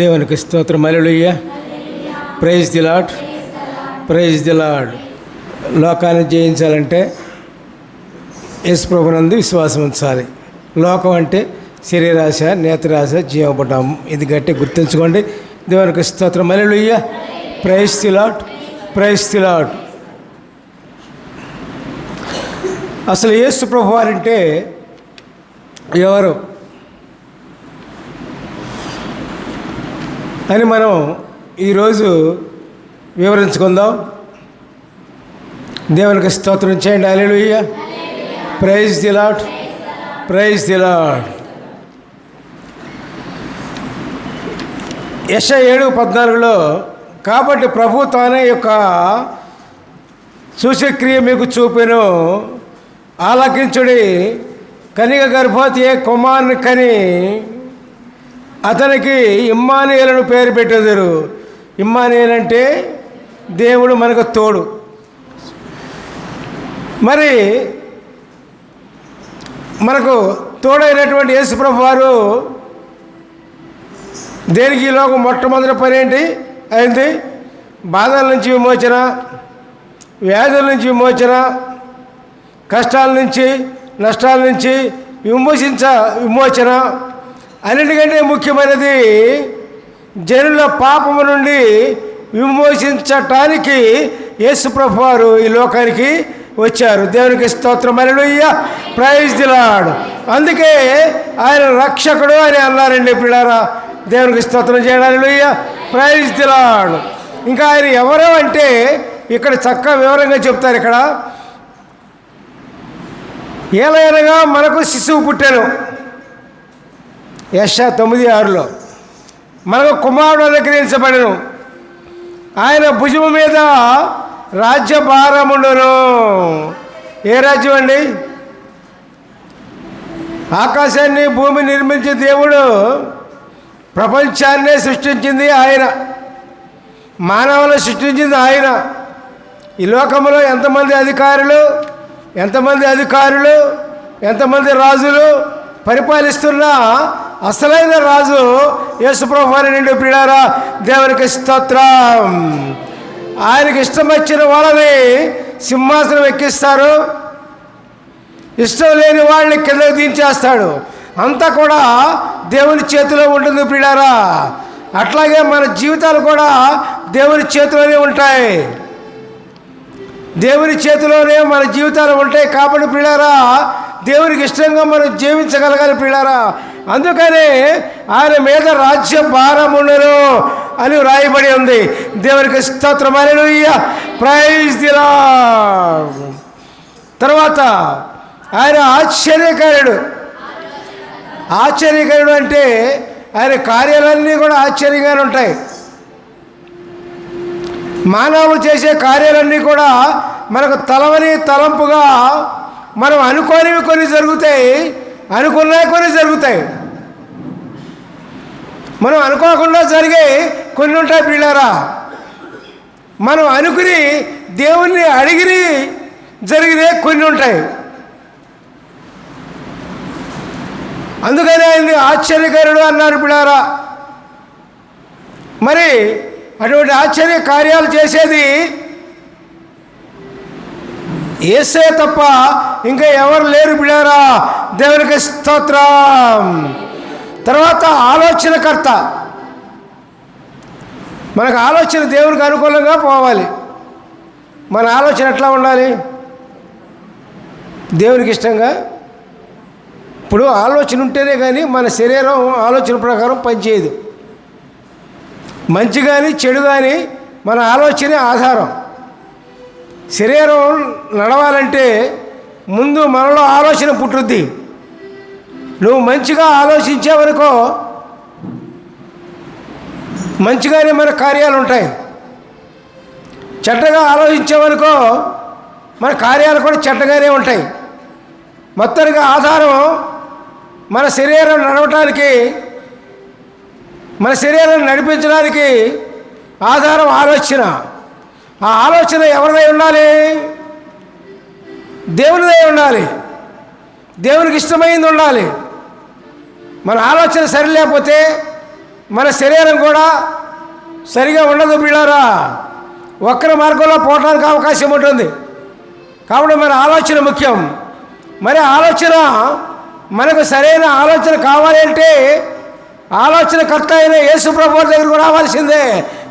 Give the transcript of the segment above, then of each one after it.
దేవునికి స్తోత్రం. అలెలుయ్య praise the Lord praise the Lord లోకాన్ని జయించాలంటే యేసుప్రభునందు విశ్వాసం ఉంచాలి లోకం అంటే శరీరాశ నేత్రాశ జీవపడ్డాము ఇది గట్టి గుర్తుంచుకోండి. దేవునికి స్తోత్రం. అలెలుయ్య praise the Lord praise the Lord అసలు యేసు ప్రభు వారంటే ఎవరు? అని మనం ఈరోజు వివరించుకుందాం. దేవునికి స్తోత్రం చేయండి. అలెలుయ్య praise the Lord praise the Lord యశ ఏడు పద్నాలుగులో కాబట్టి ప్రభు తానే యొక్క సూచక్రియ మీకు చూపెను. ఆలకించుడి కనిక గర్భవతి ఏ కుమారుని కని అతనికి ఇమ్మానియలను పేరు పెట్టేదారు ఇమ్మానియల్ అంటే దేవుడు మనకు తోడు. మరి మనకు తోడైనటువంటి యేసుప్రభు వారు దేనికి ఈ లోకం మొట్టమొదటి పని ఏంటి? అయింది బాధల నుంచి విమోచన వ్యాధుల నుంచి విమోచన కష్టాల నుంచి నష్టాల నుంచి విమోచించ విమోచన అన్నిటికంటే ముఖ్యమైనది జనుల పాపము నుండి విమోచించటానికి యేసుప్రభు వారు ఈ లోకానికి వచ్చారు. దేవునికి స్తోత్రం. అలలుయ్య ప్రైజ్ దిలాడు అందుకే ఆయన రక్షకుడు అని అన్నారండి పిల్లారా దేవునికి స్తోత్రం చేయడానికి ప్రైజ్ దిలాడు ఇంకా ఆయన ఎవరు అంటే ఇక్కడ చక్కగా వివరంగా చెప్తారు ఇక్కడ. ఏలైనగా మనకు శిశువు పుట్టాను. యశ తొమ్మిది ఆరులో మనకు కుమారుడు అనుగ్రహించబడను. ఆయన భుజము మీద రాజ్యభారముండును. ఏ రాజ్యం అండి? ఆకాశాన్ని భూమి నిర్మించే దేవుడు ప్రపంచాన్నే సృష్టించింది ఆయన. మానవులను సృష్టించింది ఆయన. ఈ లోకంలో ఎంతమంది అధికారులు ఎంతమంది అధికారులు ఎంతమంది రాజులు పరిపాలిస్తున్నా అసలైన రాజు యేసుప్రభు నుండి పీడారా దేవునికి స్తోత్రం. ఆయనకి ఇష్టం వచ్చిన వాళ్ళని సింహాసనం ఎక్కిస్తారు. ఇష్టం లేని వాళ్ళని కిందకు దించేస్తాడు. అంతా కూడా దేవుని చేతిలో ఉంటుంది పీడారా అట్లాగే మన జీవితాలు కూడా దేవుని చేతిలోనే ఉంటాయి. దేవుని చేతిలోనే మన జీవితాలు ఉంటాయి కాబట్టి పిల్లారా దేవునికి ఇష్టంగా మనం జీవించగలగాలి పిల్లారా అందుకనే ఆయన మీద రాజ్య భారముండను అని వ్రాయబడి ఉంది. దేవునికి స్తోత్రమైన ప్రైజ్ దిలా తర్వాత ఆయన ఆశ్చర్యకారుడు. ఆశ్చర్యకరుడు అంటే ఆయన కార్యాలన్నీ కూడా ఆశ్చర్యంగానే ఉంటాయి. మానవులు చేసే కార్యాలన్నీ కూడా మనకు తలవని తలంపుగా మనం అనుకోనివి కొన్ని జరుగుతాయి అనుకున్నవి కొన్ని జరుగుతాయి. మనం అనుకోకుండా జరిగే కొన్ని ఉంటాయి పిల్లారా మనం అనుకుని దేవుణ్ణి అడిగిని జరిగితే కొన్ని ఉంటాయి. అందుకనే ఆయన్ని ఆశ్చర్యకరుడు అన్నారు పిల్లారా మరి అటువంటి ఆశ్చర్య కార్యాలు చేసేది ఏసే తప్ప ఇంకా ఎవరు లేరు పిల్లారా దేవునికి స్తోత్రం. తర్వాత ఆలోచనకర్త. మనకు ఆలోచన దేవునికి అనుకూలంగా పోవాలి. మన ఆలోచన ఎట్లా ఉండాలి? దేవునికి ఇష్టంగా. ఇప్పుడు ఆలోచన ఉంటేనే కానీ మన శరీరం ఆలోచన ప్రకారం పనిచేయదు. మంచి కానీ చెడు కానీ మన ఆలోచనే ఆధారం. శరీరం నడవాలంటే ముందు మనలో ఆలోచన పుట్టుద్ది. నువ్వు మంచిగా ఆలోచించావనుకో మంచిగానే మన కార్యాలు ఉంటాయి చెడ్డగా ఆలోచించావనుకో మన కార్యాలు కూడా చెడ్డగానే ఉంటాయి. మొత్తానికి ఆధారం మన శరీరం నడవటానికి మన శరీరాన్ని నడిపించడానికి ఆధారం ఆలోచన. ఆ ఆలోచన ఎవరిదై ఉండాలి? దేవునిదై ఉండాలి. దేవునికి ఇష్టమైంది ఉండాలి. మన ఆలోచన సరిలేకపోతే మన శరీరం కూడా సరిగా ఉండదు పిల్లరా వక్ర మార్గంలో పోవడానికి అవకాశం ఉంటుంది. కాబట్టి మన ఆలోచన ముఖ్యం. మరి ఆలోచన మనకు సరైన ఆలోచన కావాలి అంటే ఆలోచనకర్త అయిన యేసు ప్రభు వారి దగ్గరకు రావాల్సిందే.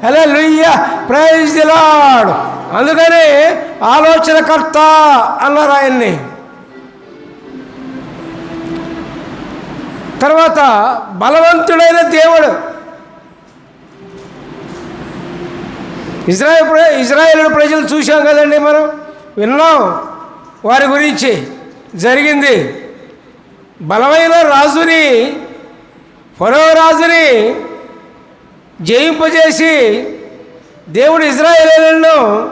అలా లుయ్య ప్రైజ్ ది ఆలోచన అందుకని ఆలోచనకర్త అన్నారు ఆయన్ని. తర్వాత బలవంతుడైన దేవుడు. ఇజ్రాయల్ ప్ర ఇజ్రాయేల్ ప్రజలు చూసాం కదండి మనం? విన్నాం? వారి గురించి జరిగింది. బలమైన రాజుని ఫరో రాజుని జయింపజేసి దేవుడు ఇజ్రాయేలీలను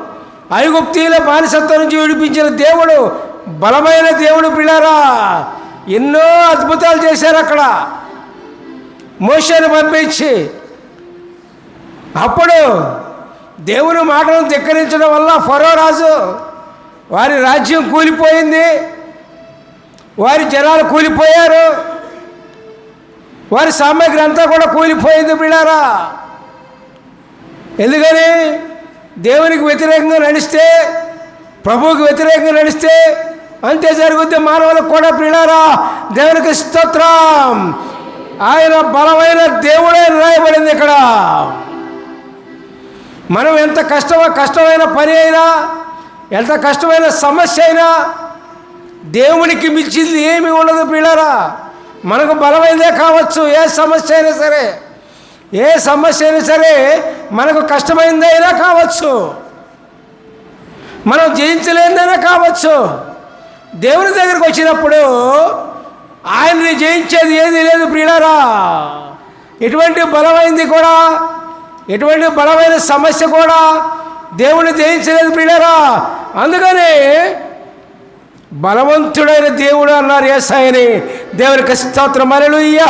ఐగుప్తీల బానిసత్వం నుంచి విడిపించిన దేవుడు బలమైన దేవుడు పిల్లారా. ఎన్నో అద్భుతాలు చేశారు అక్కడ. మోషను పంపించి అప్పుడు దేవుని మాటను ధిక్కరించడం వల్ల ఫరో రాజు వారి రాజ్యం కూలిపోయింది. వారి జనాలు కూలిపోయారు. వారి సామాగ్రి అంతా కూడా కూలిపోయింది బిడారా ఎందుకని? దేవునికి వ్యతిరేకంగా నడిస్తే ప్రభువుకి వ్యతిరేకంగా నడిస్తే అంతే జరుగుద్ది మానవులకు కూడా ప్రియులారా దేవునికి స్తోత్రం. ఆయన బలమైన దేవుడే రాయబడింది ఇక్కడ. మనం ఎంత కష్టమో కష్టమైన పని అయినా ఎంత కష్టమైన సమస్య అయినా దేవునికి మించింది ఏమి ఉండదు పిల్లరా మనకు బలమైందే కావచ్చు ఏ సమస్య అయినా సరే. ఏ సమస్య అయినా సరే మనకు కష్టమైందైనా కావచ్చు. మనం జయించలేనిదైనా కావచ్చు. దేవుని దగ్గరకు వచ్చినప్పుడు ఆయన్ని జయించేది ఏది లేదు ప్రియులారా. ఎటువంటి బలమైంది కూడా ఎటువంటి బలమైన సమస్య కూడా దేవుని జయించలేదు ప్రియులారా. అందుకని బలవంతుడైన దేవుడు అన్నారు ఏసాయని దేవునికి స్తోత్రం అలలుయ్య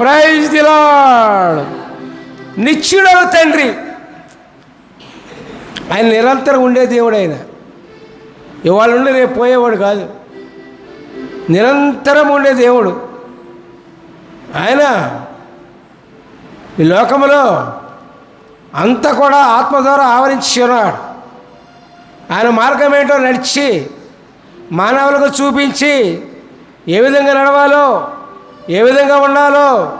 ప్రైజ్ ది లార్డ్ తండ్రి. ఆయన నిరంతరం ఉండే దేవుడు ఆయన. ఇవాళ ఉండి రేపు పోయేవాడు కాదు. నిరంతరం ఉండే దేవుడు. ఆయన ఈ లోకములో అంతా కూడా ఆత్మ ద్వారా ఆవరించి ఉన్నాడు. ఆయన మార్గం ఏంటో నడిచి మానవులకు చూపించి ఏ విధంగా నడవాలో ఏ విధంగా ఉండాలో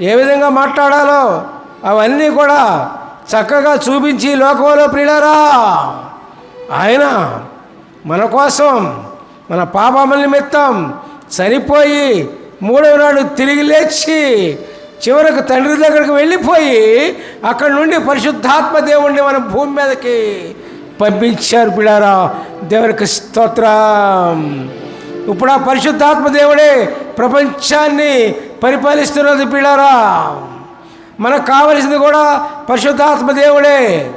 ఏ విధంగా మాట్లాడాలో అవన్నీ కూడా చక్కగా చూపించి లోకంలో ప్రియులరా ఆయన మన కోసం మన పాపముల నిమిత్తం చనిపోయి మూడవ నాడు తిరిగి లేచి చివరకు తండ్రి దగ్గరకు వెళ్ళిపోయి అక్కడ నుండి పరిశుద్ధాత్మ దేవుణ్ణి మన భూమి మీదకి పంపించారు పిడారా దేవునికి స్తోత్రం. ఇప్పుడు ఆ పరిశుద్ధాత్మ దేవుడే ప్రపంచాన్ని పరిపాలిస్తున్నది పిడారా మనకు కావలసింది కూడా పరిశుద్ధాత్మ దేవుడే.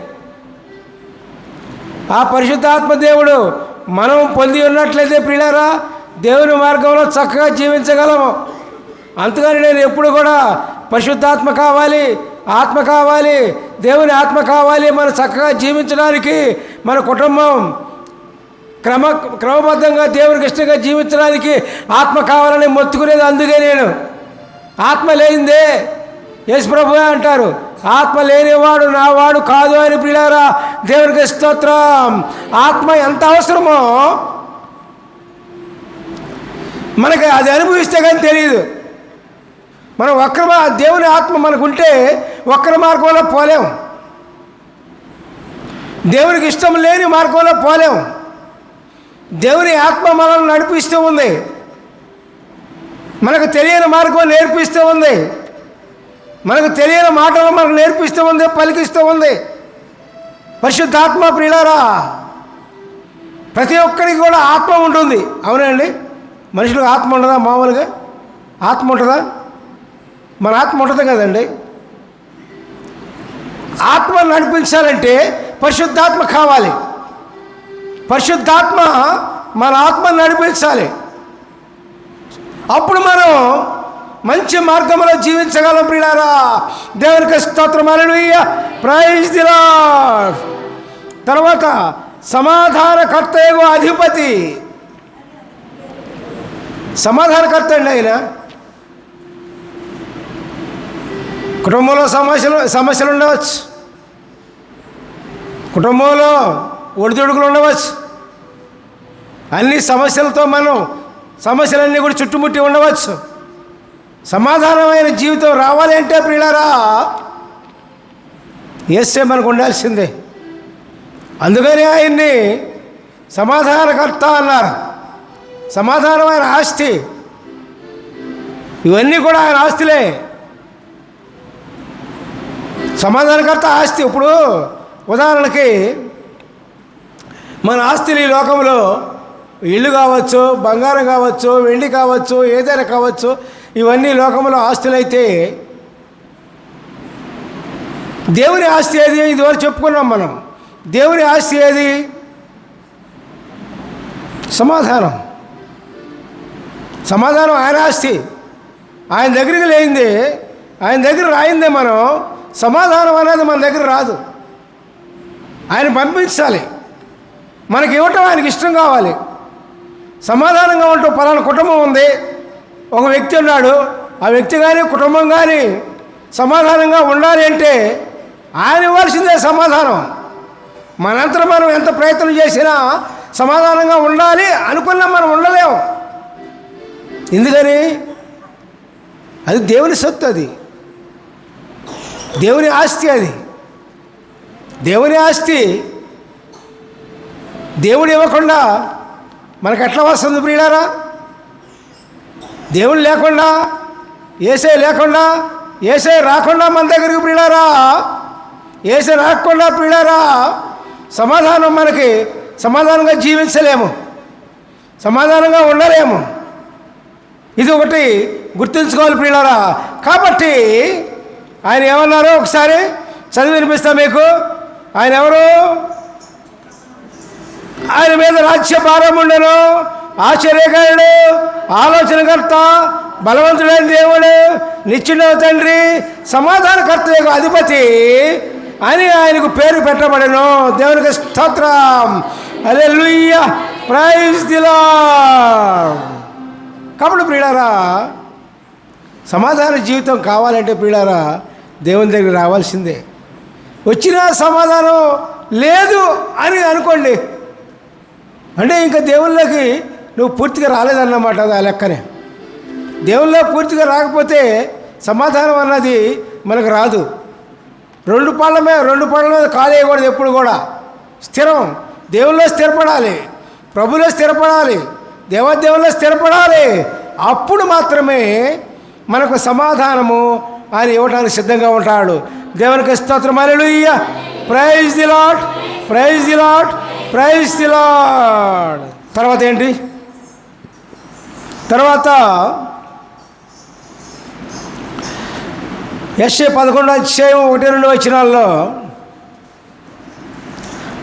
ఆ పరిశుద్ధాత్మ దేవుడు మనం పొంది ఉన్నట్లయితే పిల్లరా దేవుని మార్గంలో చక్కగా జీవించగలము. అందుకని నేను ఎప్పుడు కూడా పరిశుద్ధాత్మ కావాలి ఆత్మ కావాలి దేవుని ఆత్మ కావాలి మనం చక్కగా జీవించడానికి మన కుటుంబం క్రమ క్రమబద్ధంగా దేవునికి ఇష్టంగా జీవించడానికి ఆత్మ కావాలని మొత్తుకునేది అందుకే నేను. ఆత్మ లేనిదే యేసు ప్రభు అంటారు. ఆత్మ లేనివాడు నా వాడు కాదు అని పిల్లారా దేవునికి స్తోత్రం. ఆత్మ ఎంత అవసరమో మనకి అది అనుభవిస్తే కానీ తెలియదు మనం వక్ర దేవుని ఆత్మ మనకుంటే వక్ర మార్గంలో పోలేం. దేవునికి ఇష్టం లేని మార్గంలో పోలేం. దేవుని ఆత్మ మనల్ని నడిపిస్తూ ఉంది. మనకు తెలియని మార్గం నేర్పిస్తూ ఉంది. మనకు తెలియని మాటలు మనకు నేర్పిస్తూ ఉంది పలికిస్తూ ఉంది. పరిశుద్ధాత్మ ప్రియులారా ప్రతి ఒక్కరికి కూడా ఆత్మ ఉంటుంది. అవునండి మనుషులకు ఆత్మ ఉండదా? మామూలుగా ఆత్మ ఉంటుందా? మన ఆత్మ ఉంటుంది కదండి. ఆత్మ నడిపించాలంటే పరిశుద్ధాత్మ కావాలి. పరిశుద్ధాత్మ మన ఆత్మ నడిపించాలి. అప్పుడు మనం మంచి మార్గంలో జీవించగలం ప్రియారా దేవునికి స్తోత్రం అలలుయ్య ప్రైజ్ దిలా తర్వాత సమాధానకర్త ఏవో అధిపతి. సమాధానకర్త అండి ఆయన. కుటుంబంలో సమస్యలు సమస్యలు ఉండవచ్చు. కుటుంబంలో ఒడిదుడుకులు ఉండవచ్చు. అన్ని సమస్యలతో మనం సమస్యలన్నీ కూడా చుట్టుముట్టి ఉండవచ్చు. సమాధానమైన జీవితం రావాలి అంటే ప్రియులారా ఏసే మనకు ఉండాల్సిందే. అందుకని ఆయన్ని సమాధానకర్త అన్నారు. సమాధానమైన ఆస్తి. ఇవన్నీ కూడా ఆయన ఆస్తులే. సమాధానకర్త ఆస్తి. ఇప్పుడు ఉదాహరణకి మన ఆస్తులు ఈ లోకంలో ఇల్లు కావచ్చు బంగారం కావచ్చు వెండి కావచ్చు ఏదైనా కావచ్చు ఇవన్నీ లోకంలో ఆస్తులైతే దేవుని ఆస్తి ఏది? ఇదివరకు చెప్పుకున్నాం మనం. దేవుని ఆస్తి ఏది? సమాధానం. సమాధానం ఆయన ఆస్తి. ఆయన దగ్గరికి లేనిది ఆయన దగ్గర రాయిందే మనం సమాధానం అనేది మన దగ్గర రాదు. ఆయన పంపించాలి. మనకి ఇవ్వటం ఆయనకి ఇష్టం కావాలి. సమాధానంగా ఉంటూ పలానా కుటుంబం ఉంది. ఒక వ్యక్తి ఉన్నాడు. ఆ వ్యక్తి కానీ కుటుంబం కానీ సమాధానంగా ఉండాలి అంటే ఆయన ఇవ్వాల్సిందే సమాధానం. మనంతరం మనం ఎంత ప్రయత్నం చేసినా సమాధానంగా ఉండాలి అనుకున్నా మనం ఉండలేము ఎందుకని? అది దేవుని సొత్తు అది. దేవుని ఆస్తి అది. దేవుని ఆస్తి దేవుడు ఇవ్వకుండా మనకు ఎట్లా వస్తుంది ప్రియులారా? దేవుడు లేకుండా ఏసే లేకుండా ఏసే రాకుండా మన దగ్గరికి ప్రియులారా ఏసే రాకుండా ప్రియులారా సమాధానం మనకి సమాధానంగా జీవించలేము. సమాధానంగా ఉండలేము. ఇది ఒకటి గుర్తుంచుకోవాలి ప్రియులారా కాబట్టి ఆయన ఏమన్నారో ఒకసారి చదివి వినిపిస్తా మీకు. ఆయన ఎవరు? ఆయన మీద రాజ్య భారం ఉండను. ఆశ్చర్యకారుడు. ఆలోచనకర్త బలవంతుడైన దేవుడు నిత్యుడవ తండ్రి సమాధానకర్త యొక్క అధిపతి అని ఆయనకు పేరు పెట్టబడను. దేవునికి స్తోత్రం. అదే లుయ్య ప్రైజ్ దిలా కాబట్టి ప్రియులారా సమాధాన జీవితం కావాలంటే ప్రియులారా దేవుని దగ్గర రావాల్సిందే. వచ్చిన సమాధానం లేదు అని అనుకోండి. అంటే ఇంకా దేవుళ్ళకి నువ్వు పూర్తిగా రాలేదన్నమాట అది ఆ లెక్కనే. దేవుళ్ళో పూర్తిగా రాకపోతే సమాధానం అన్నది మనకు రాదు. రెండు పాళ్ళ మీద రెండు పాళ్ళ మీద కాలేయకూడదు ఎప్పుడు కూడా. స్థిరం. దేవుల్లో స్థిరపడాలి. ప్రభులో స్థిరపడాలి. దేవదేవుల్లో స్థిరపడాలి. అప్పుడు మాత్రమే మనకు సమాధానము ఆయన ఇవ్వడానికి సిద్ధంగా ఉంటాడు. దేవునికి స్తోత్రం. అలెలుయ్య praise the Lord praise the Lord praise the Lord తర్వాత ఏంటి? తర్వాత ఎస్ఏ పదకొండు అధ్యాయం ఒకటి రెండు వచ్చినాల్లో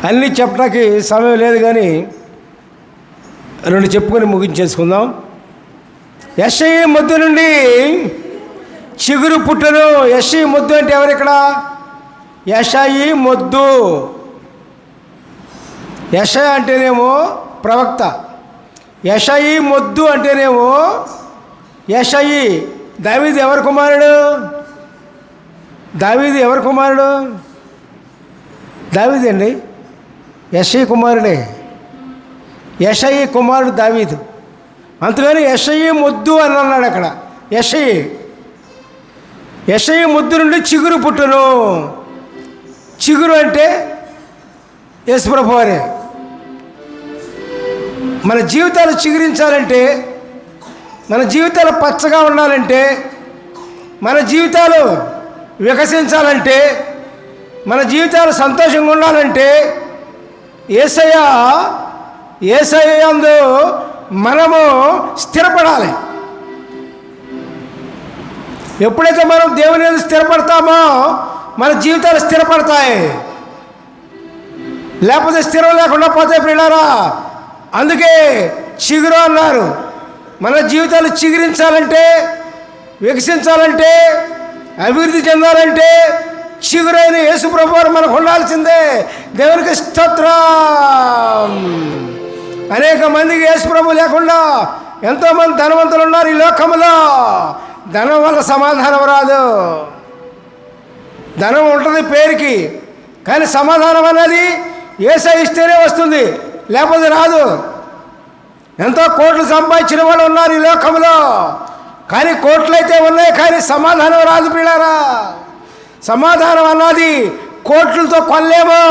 అన్నీ చెప్పడానికి సమయం లేదు కానీ రెండు చెప్పుకొని ముగించేసుకుందాం. ఎస్ఐ ముద్దు నుండి చిగురు పుట్టను. ఎస్ఐ ముద్దు అంటే ఎవరు ఇక్కడ? యషయి మొద్దు. యష అంటేనేమో ప్రవక్త. యషయి మొద్దు అంటేనేమో యషయి. దావీది ఎవరి కుమారుడు? దావీది ఎవరి కుమారుడు? దావీది అండి. యషయి కుమారుడే. యషయి కుమారుడు దావీదు. అంతగాని యషయి ముద్దు అని అన్నాడు అక్కడ. యషయి. యషయి ముద్దు నుండి చిగురు పుట్టును. చిగురు అంటే యేసుప్రభు వారే మన జీవితాలు చిగురించాలంటే మన జీవితాలు పచ్చగా ఉండాలంటే మన జీవితాలు వికసించాలంటే మన జీవితాలు సంతోషంగా ఉండాలంటే ఏసయ్య ఏసయ్య అందు మనము స్థిరపడాలి. ఎప్పుడైతే మనం దేవుని మీద స్థిరపడతామో మన జీవితాలు స్థిరపడతాయి. లేకపోతే స్థిరం లేకుండా పోతే పిల్లరా అందుకే చిగురు అన్నారు. మన జీవితాలు చిగురించాలంటే వికసించాలంటే అభివృద్ధి చెందాలంటే చిగురైన యేసుప్రభు మనకు ఉండాల్సిందే. దేవునికి స్తోత్రం. అనేక మందికి యేసుప్రభు లేకుండా ఎంతోమంది ధనవంతులు ఉన్నారు ఈ లోకంలో. ధనం వల్ల సమాధానం రాదు. ధనం ఉంటుంది పేరుకి కానీ సమాధానం అనేది ఏసై ఇస్తేనే వస్తుంది. లేకపోతే రాదు. ఎంతో కోట్లు సంపాదించిన వాళ్ళు ఉన్నారు ఈ లోకంలో. కానీ కోట్లు అయితే ఉన్నాయి కానీ సమాధానం రాదు పిల్లరా. సమాధానం అన్నది కోట్లతో కొనలేము.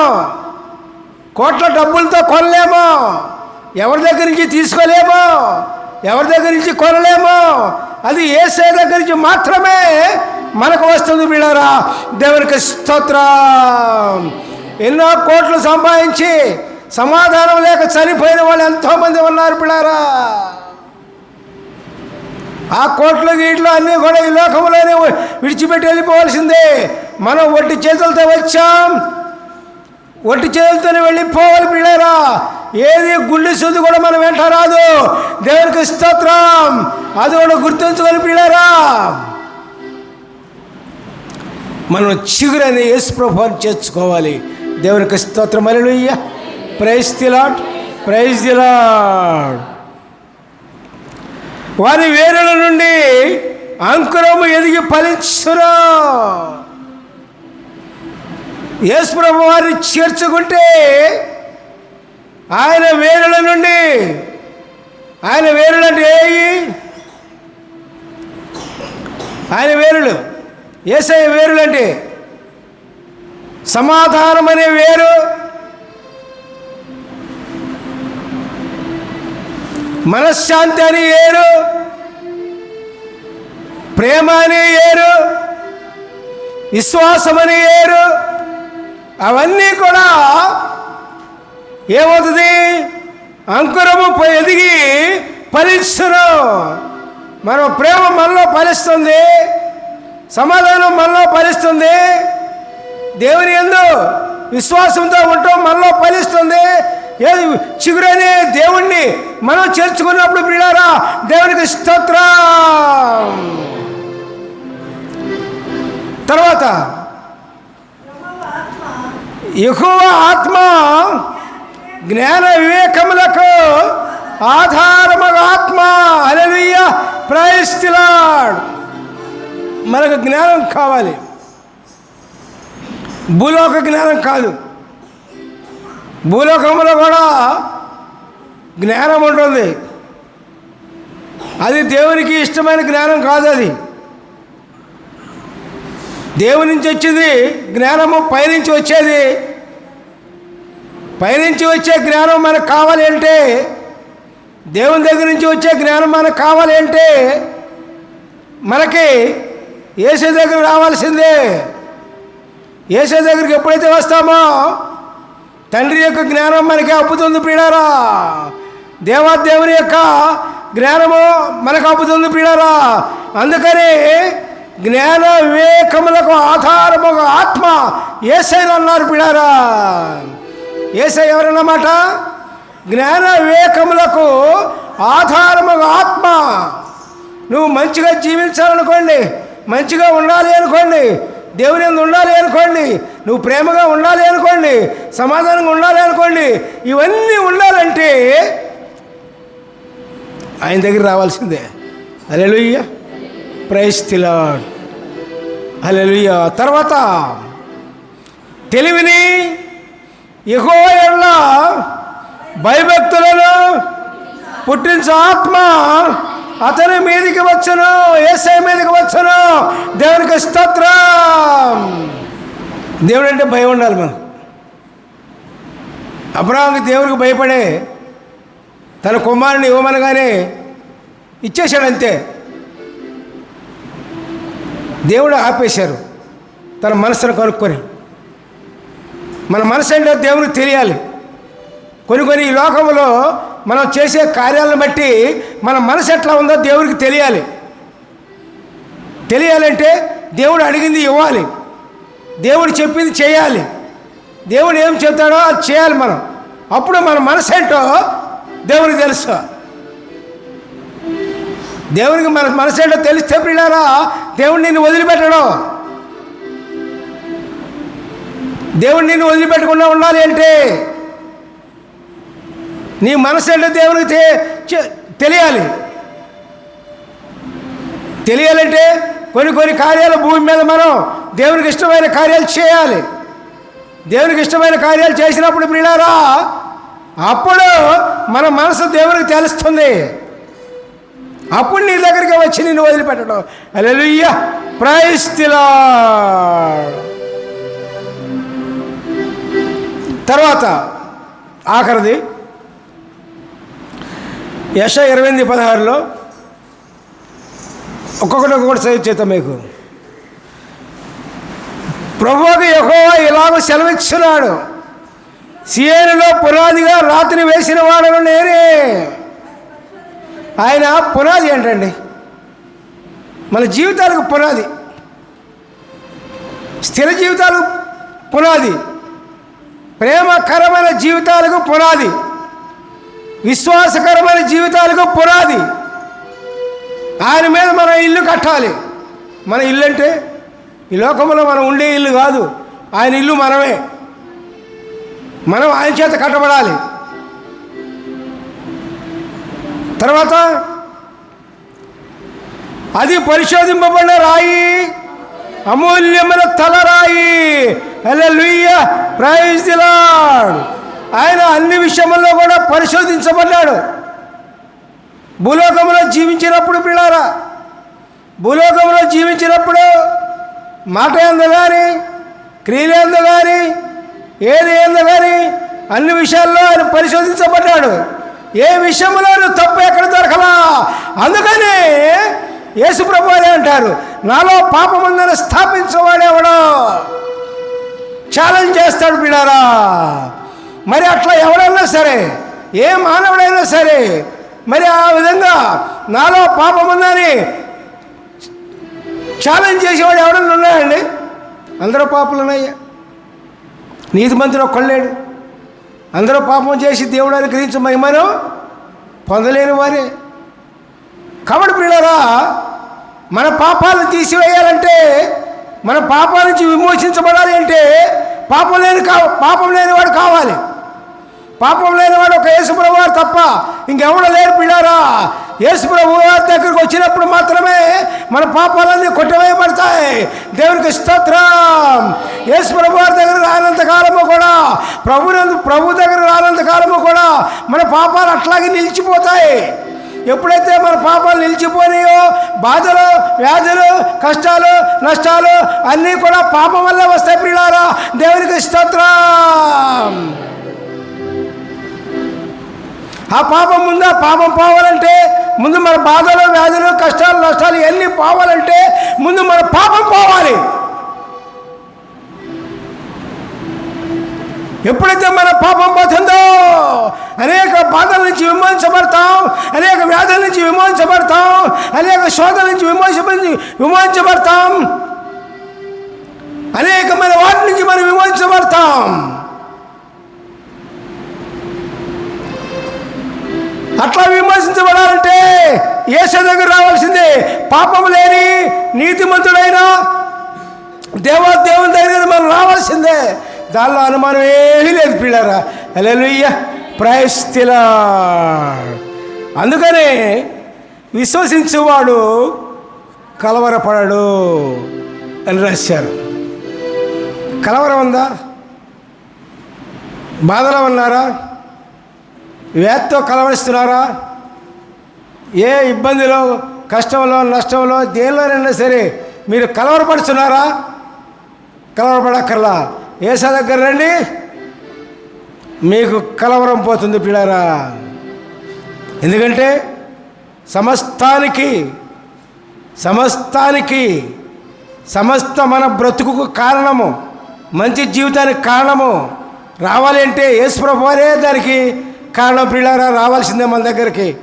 కోట్ల డబ్బులతో కొనలేము. ఎవరి దగ్గర నుంచి తీసుకోలేము. ఎవరి దగ్గర నుంచి కొనలేము. అది ఏసే దగ్గర నుంచి మాత్రమే మనకు వస్తుంది బిళ్ళరా దేవునికి స్తోత్రం. ఎన్నో కోట్లు సంపాదించి సమాధానం లేక చనిపోయిన వాళ్ళు ఎంతోమంది ఉన్నారు పిల్లారా? ఆ కోట్లు గీట్లు అన్నీ కూడా ఈ లోకంలోనే విడిచిపెట్టి వెళ్ళిపోవాల్సిందే. మనం ఒట్టి చేతులతో వచ్చాం. ఒట్టి చేతులతోనే వెళ్ళిపోవాలి పిల్లరా. ఏది గుండె శుద్ధి కూడా మనం వెంట రాదు. దేవునికి స్తోత్రం. అది కూడా గుర్తుంచుకొని పిల్లరా. మనం చిగురని యేసు ప్రభువాన్ని చేర్చుకోవాలి. దేవునికి స్తోత్రం. Hallelujah praise the Lord praise the Lord వారి వేరుల నుండి అంకురము ఎదిగి ఫలించురా. యేసుప్రభు వారిని చేర్చుకుంటే ఆయన వేరుల నుండి ఆయన వేరులు అంటే ఏవి? ఆయన వేరులు. ఏసఐ వేరులు అంటే సమాధానం అనే వేరు మనశ్శాంతి అని ఏరు. ప్రేమ అని ఏరు. విశ్వాసం అని ఏరు. అవన్నీ కూడా ఏమవుతుంది? అంకురము ఎదిగి ఫలించును. మనం ప్రేమ మనలో ఫలిస్తుంది. సమాధానం మనలో ఫలిస్తుంది. దేవుని ఎందు విశ్వాసంతో ఉంటాం మనలో ఫలిస్తుంది. ఏది చిగురనే దేవుణ్ణి మనం చేర్చుకున్నప్పుడు పిల్లారా దేవునికి స్తోత్రం. తర్వాత ఎక్కువ ఆత్మ జ్ఞాన వివేకములకు ఆధారముగా ఆత్మ. అలలుయ్య ప్రయస్తిలాడ్ మనకు జ్ఞానం కావాలి. భూలోక జ్ఞానం కాదు. భూలోకంలో కూడా జ్ఞానం ఉంటుంది. అది దేవునికి ఇష్టమైన జ్ఞానం కాదు అది. దేవుని నుంచి వచ్చింది జ్ఞానము పైనుంచి వచ్చేది. పైనుంచి వచ్చే జ్ఞానం మనకు కావాలి అంటే దేవుని దగ్గర నుంచి వచ్చే జ్ఞానం మనకు కావాలి అంటే మనకి ఏసే దగ్గర రావాల్సిందే. ఏసే దగ్గరికి ఎప్పుడైతే వస్తామో తండ్రి యొక్క జ్ఞానం మనకి అప్పుతుంది పీడారా దేవాదేవుని యొక్క జ్ఞానము మనకు అప్పుతుంది పీడారా అందుకని జ్ఞాన వివేకములకు ఆధారముగా ఆత్మ. ఏసైన అన్నారు పిడారా ఏసై ఎవరన్నమాట? జ్ఞాన వివేకములకు ఆధారముగా ఆత్మ. నువ్వు మంచిగా జీవించాలనుకోండి మంచిగా ఉండాలి అనుకోండి దేవుని యందు ఉండాలి అనుకోండి. నువ్వు ప్రేమగా ఉండాలి అనుకోండి. సమాధానంగా ఉండాలి అనుకోండి. ఇవన్నీ ఉండాలంటే ఆయన దగ్గర రావాల్సిందే. అలెలుయ్య ప్రైస్ తిలాడ్ అలెలుయ్య తర్వాత తెలివిని ఎగో ఎళ్ళ భయభక్తులను పుట్టించు ఆత్మ అతని మీదికి వచ్చును ఏసై మీదకి వచ్చును. దేవునికి స్తోత్రం. దేవుడు అంటే భయం ఉండాలి మనం. అబ్రాహాంకి దేవునికి భయపడే తన కుమారుని ఇవ్వమనగానే ఇచ్చేశాడు అంతే. దేవుడు ఆపేశారు. తన మనసును కనుక్కొని. మన మనసు అంటే దేవునికి తెలియాలి. కొన్ని కొన్ని ఈ లోకంలో మనం చేసే కార్యాలను బట్టి మన మనసు ఎట్లా ఉందో దేవుడికి తెలియాలి. తెలియాలంటే దేవుడు అడిగింది ఇవ్వాలి. దేవుడు చెప్పింది చేయాలి. దేవుడు ఏం చెప్తాడో అది చేయాలి మనం. అప్పుడు మన మనసు ఏంటో దేవునికి తెలుసు. దేవునికి మన మనసు ఏంటో తెలిస్తే పిల్లారా దేవుడు నిన్ను వదిలిపెట్టడం. దేవుడు నిన్ను వదిలిపెట్టకుండా ఉండాలి అంటే నీ మనసు ఏంటో దేవునికి తెలియాలి. తెలియాలంటే కొన్ని కొన్ని కార్యాలు భూమి మీద మనం దేవునికి ఇష్టమైన కార్యాలు చేయాలి. దేవునికి ఇష్టమైన కార్యాలు చేసినప్పుడు ప్రియులారా అప్పుడు మన మనసు దేవునికి తెలుస్తుంది. అప్పుడు నీ దగ్గరికి వచ్చి నిన్ను వదిలిపెట్టడం. అలెలుయ్య ప్రైస్తిలా తర్వాత ఆఖరిది. యశ ఇరవై ఎనిమిది పదహారులో ఒక్కొక్కటి ఒక్కొక్కటి చదివి చేద్దాం మీకు. ప్రభువుకి యెహోవా ఇలాగ సెలవిచ్చున్నాడు. సియేనులో పునాదిగా రాత్రి వేసిన వాడను నేనే. ఆయన పునాది ఏంటండి? మన జీవితాలకు పునాది. స్థిర జీవితాలకు పునాది. ప్రేమకరమైన జీవితాలకు పునాది. విశ్వాసకరమైన జీవితాలకు పునాది. ఆయన మీద మనం ఇల్లు కట్టాలి. మన ఇల్లు అంటే ఈ లోకంలో మనం ఉండే ఇల్లు కాదు. ఆయన ఇల్లు మనమే. మనం ఆయన చేత కట్టబడాలి. తర్వాత అది పరిశోధింపబడిన రాయి అమూల్యమైన తలరాయి హల్లెలూయ. ప్రైజ్ ది ఆయన అన్ని విషయంలో కూడా పరిశోధించబడ్డాడు. భూలోకంలో జీవించినప్పుడు పిల్లారా భూలోకంలో జీవించినప్పుడు మాట ఎందు కానీ క్రియలు ఎందు కానీ ఏది ఎందు కానీ అన్ని విషయాల్లో ఆయన పరిశోధించబడ్డాడు. ఏ విషయంలోనూ తప్పు ఎక్కడ దొరకలా? అందుకని యేసుప్రభు అదే అంటారు నాలో పాపమందని స్థాపించవాడేవాడో ఛాలెంజ్ చేస్తాడు పిల్లారా. మరి అట్లా ఎవడైనా సరే ఏ మానవుడైనా సరే మరి ఆ విధంగా నాలో పాపం ఉందని ఛాలెంజ్ చేసేవాడు ఎవడన్నా ఉన్నాయండి అందరూ పాపులున్నాయ్యా నీతి మంత్రి ఒక్కళ్ళేడు. అందరూ పాపం చేసి దేవుడు అనుగ్రహించు మహిమను పొందలేని వారే. కాబట్టి పిల్లరా మన పాపాలను తీసివేయాలంటే మన పాపాల నుంచి విమోచించబడాలి అంటే పాపం లేని కా పాపం లేనివాడు కావాలి. పాపం లేనివాడు ఒక యేసుప్రభు వారు తప్ప ఇంకెవడో లేరు పిల్లారా? యేసుప్రభు వారి దగ్గరికి వచ్చినప్పుడు మాత్రమే మన పాపాలన్నీ కొట్టవేయబడతాయి. దేవునికి స్తోత్రం. యేసుప్రభు వారి దగ్గర రానంత కాలము కూడా ప్రభునందు ప్రభు దగ్గర రానంత కాలము కూడా మన పాపాలు అట్లాగే నిలిచిపోతాయి. ఎప్పుడైతే మన పాపాలు నిలిచిపోయినాయో బాధలు వ్యాధులు కష్టాలు నష్టాలు అన్నీ కూడా పాపం వల్లే వస్తాయి పిల్లారా? దేవునికి స్తోత్రం. ఆ పాపం ముందు ఆ పాపం పోవాలంటే ముందు మన బాధలు వ్యాధులు కష్టాలు నష్టాలు ఇవన్నీ పోవాలంటే ముందు మన పాపం పోవాలి. ఎప్పుడైతే మన పాపం పోతుందో అనేక బాధల నుంచి విమోచించబడతాం అనేక వ్యాధుల నుంచి విమోచించబడతాం అనేక శోధల నుంచి విమోచ విమోచించబడతాం. అనేకమైన వాటి నుంచి మనం విమోచించబడతాం. అట్లా విమర్శించబడాలంటే ఏసే దగ్గర రావాల్సిందే. పాపం లేని నీతిమంతుడైన దేవా దేవుని దగ్గర మనం రావాల్సిందే. దానిలో అనుమానం ఏమీ లేదు పిల్లరా. అలెలుయ్య ప్రయస్తిలా అందుకనే విశ్వసించేవాడు కలవరపడడు అని రాశారు. కలవరం ఉందా? బాధలో ఉన్నారా? వేత్తో కలవరిస్తున్నారా? ఏ ఇబ్బందిలో కష్టంలో నష్టంలో దేనిలోనైనా సరే మీరు కలవరపడుతున్నారా? కలవరపడక్కర్లా. ఏసా దగ్గర రండి. మీకు కలవరం పోతుంది పిల్లరా. ఎందుకంటే సమస్తానికి సమస్తానికి సమస్త మన బ్రతుకుకు కారణము మంచి జీవితానికి కారణము రావాలి అంటే యేసు దానికి కారణం పిల్లారా రావాల్సిందే మన దగ్గరికి.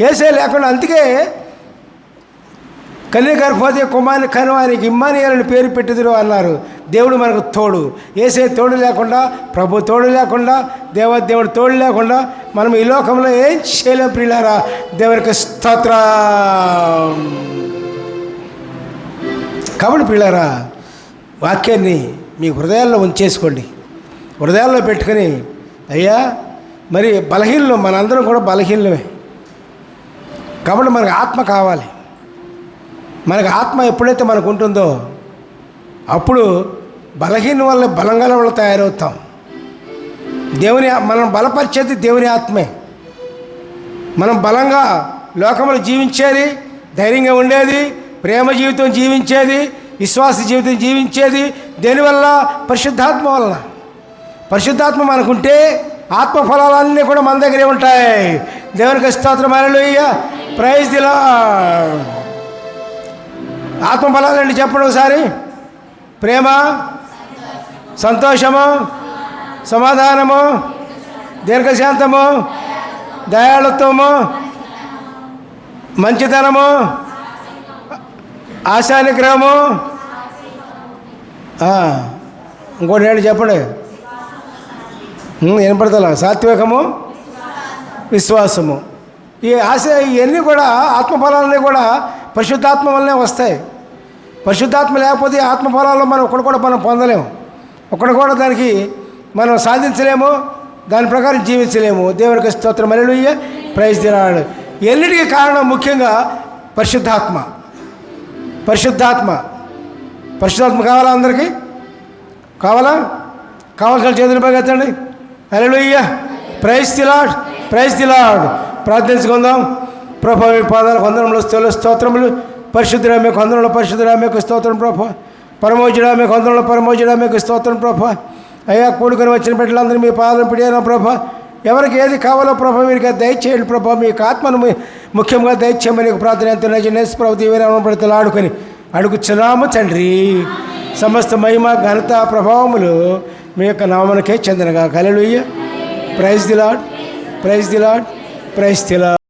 ఏసే లేకుండా అందుకే కన్యగర్భోదయ కుమారి కనువానికి ఇమ్మానియాలని పేరు పెట్టిదురు అన్నారు. దేవుడు మనకు తోడు. ఏసే తోడు లేకుండా ప్రభు తోడు లేకుండా దేవదేవుడు తోడు లేకుండా మనం ఈ లోకంలో ఏం చేయలేం ప్రియులారా. దేవునికి స్తోత్ర. కాబట్టి పిల్లరా వాక్యాన్ని మీ హృదయాల్లో ఉంచేసుకోండి. హృదయాల్లో పెట్టుకొని అయ్యా మరి బలహీనలు మనందరం కూడా బలహీనమే కాబట్టి మనకు ఆత్మ కావాలి. మనకు ఆత్మ ఎప్పుడైతే మనకు ఉంటుందో అప్పుడు బలహీన వల్ల బలంగా వల్ల తయారవుతాం. దేవుని మనం బలపరిచేది దేవుని ఆత్మే. మనం బలంగా లోకంలో జీవించేది ధైర్యంగా ఉండేది ప్రేమ జీవితం జీవించేది విశ్వాస జీవితం జీవించేది దేనివల్ల? పరిశుద్ధాత్మ వలన. పరిశుద్ధాత్మ మనకుంటే ఆత్మ ఫలాలన్నీ కూడా మన దగ్గరే ఉంటాయి. దేవునికి స్తోత్రం. అలలుయ్య ప్రైజ్ దిలా ఆత్మ ఫలాలండి చెప్పండి ఒకసారి? ప్రేమ సంతోషము సమాధానము దీర్ఘశాంతము దయాళుత్వము మంచితనము ఆశానిగ్రహము. ఇంకోటి ఏంటి చెప్పండి? వినపడతలా? సాత్వికము? విశ్వాసము. ఈ ఆశ ఇవన్నీ కూడా ఆత్మఫలాలన్నీ కూడా పరిశుద్ధాత్మ వల్లనే వస్తాయి. పరిశుద్ధాత్మ లేకపోతే ఈ ఆత్మఫలాల్లో మనం ఒకటి కూడా మనం పొందలేము. ఒకటి కూడా దానికి మనం సాధించలేము. దాని ప్రకారం జీవించలేము. దేవునికి స్తోత్రం. అలెలుయ్య ప్రైజ్ తిరాడు ఎన్నిటికీ కారణం ముఖ్యంగా పరిశుద్ధాత్మ. పరిశుద్ధాత్మ. పరిశుద్ధాత్మ కావాలా అందరికీ? కావాలా? కావాల్సిన చేతులు పైకెత్తండి అలెలుయ్య ప్రైజ్ తిలాడ్ ప్రైజ్ తిలాడ్ ప్రార్థించుకుందాం. ప్రభా మీ పాదాలు కొందరంలో స్థూల స్తోత్రములు. పరిశుద్ధురామే కొందరంలో పరిశుద్ధురామేకు స్తోత్రం ప్రభా. పరమోజుడామే పరమోజుడా మీకు స్తోత్రం ప్రభా. అయ్యా కూడుకొని వచ్చిన బిడ్డలందరూ మీ పాదం పిడియాను ప్రభా. ఎవరికి ఏది కావాలో ప్రభా మీరు దయచేయండి ప్రభా. మీకు ఆత్మను ముఖ్యంగా దయచేయమని ప్రార్థన ఎంత నజనేస్ ప్రభు దీవెన పడితే ఆడుకొని అడుగుచున్నాము తండ్రి. సమస్త మహిమ ఘనత ప్రభావములు మీ యొక్క నామనకే చెందినగా. కలలుయ్య praise the Lord praise the Lord praise the Lord